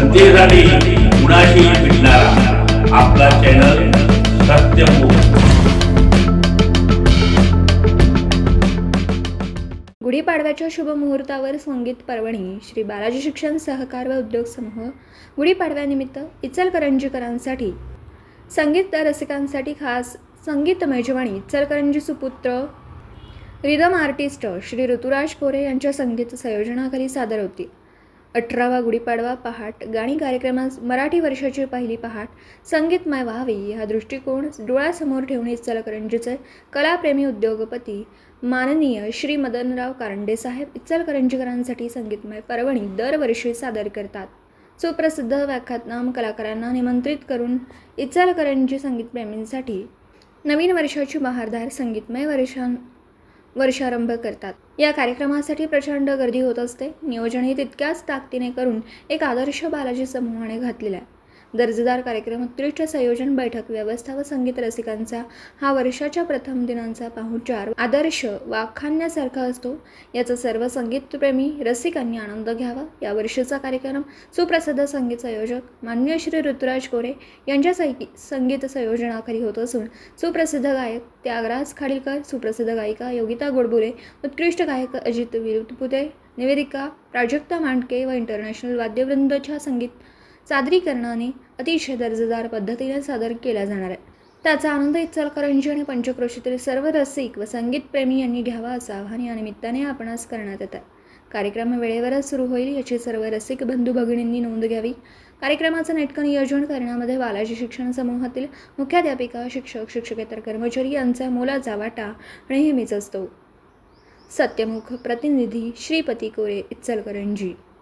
जनतेसाठी कुणाशी भेटणारा. आपला चॅनल गुढीपाडव्याच्या शुभ मुहूर्तावर संगीत पर्वणी श्री बालाजी शिक्षण सहकार व उद्योग समूह गुढीपाडव्यानिमित्त इचलकरंजीकरांसाठी संगीत रसिकांसाठी खास संगीत मेजवाणी इचलकरंजी सुपुत्र रिदम आर्टिस्ट श्री ऋतुराज कोरे यांच्या संगीत संयोजनाखाली सादर होती. अठरावा गुढीपाडवा पहाट गाणी कार्यक्रमास मराठी वर्षाची पहिली पहाट संगीतमय व्हावी हा दृष्टिकोन डोळ्यासमोर ठेवणे इचलकरंजीचे कलाप्रेमी उद्योगपती माननीय श्री मदनराव कारंडे साहेब इचलकरंजीकरांसाठी संगीतमय पर्वणी दरवर्षी सादर करतात. सुप्रसिद्ध व्याख्यातनाम कलाकारांना निमंत्रित करून इचलकरंजी संगीतप्रेमींसाठी नवीन वर्षाची बहारदार संगीतमय वर्षां वर्षारंभ करतात. या कार्यक्रमासाठी प्रचंड गर्दी होत असते. नियोजनही तितक्याच ताकदीने करून एक आदर्श बालाजी समूहाने घातलेला आहे. दर्जेदार कार्यक्रम उत्कृष्ट संयोजन बैठक व्यवस्था व संगीत रसिकांचा हा वर्षाच्या प्रथम दिनांचा पाहुणचार आदर्श वाखाण्यासारखा असतो. याचा सर्व संगीतप्रेमी रसिकांनी आनंद घ्यावा. या वर्षीचा कार्यक्रम सुप्रसिद्ध संगीत संयोजक मान्य श्री ऋतुराज कोरे यांच्या संगीत संयोजनाखाली होत असून सुप्रसिद्ध गायक त्यागराज खाडीलकर सुप्रसिद्ध गायिका योगिता गोडबोले उत्कृष्ट गायक अजित विरुतपुते निवेदिका प्राजक्ता मांडके व इंटरनॅशनल वाद्यवृंदच्या संगीत सादरीकरणाने अतिशय दर्जेदार पद्धतीने सादर केला जाणार आहे. त्याचा आनंद इचलकरंजी आणि पंचक्रोशीतील सर्व रसिक व संगीतप्रेमी यांनी घ्यावा असं आवाहन या निमित्ताने आपणास करण्यात येत आहे. कार्यक्रम वेळेवरच सुरू होईल याची सर्व रसिक बंधू भगिनींनी नोंद घ्यावी. कार्यक्रमाचं नेटकं नियोजन करण्यामध्ये बालाजी शिक्षण समूहातील मुख्याध्यापिका शिक्षक शिक्षकेतर कर्मचारी यांचा मोलाचा वाटा नेहमीच असतो. सत्यमुख प्रतिनिधी श्रीपती कोरे इचलकरंजी.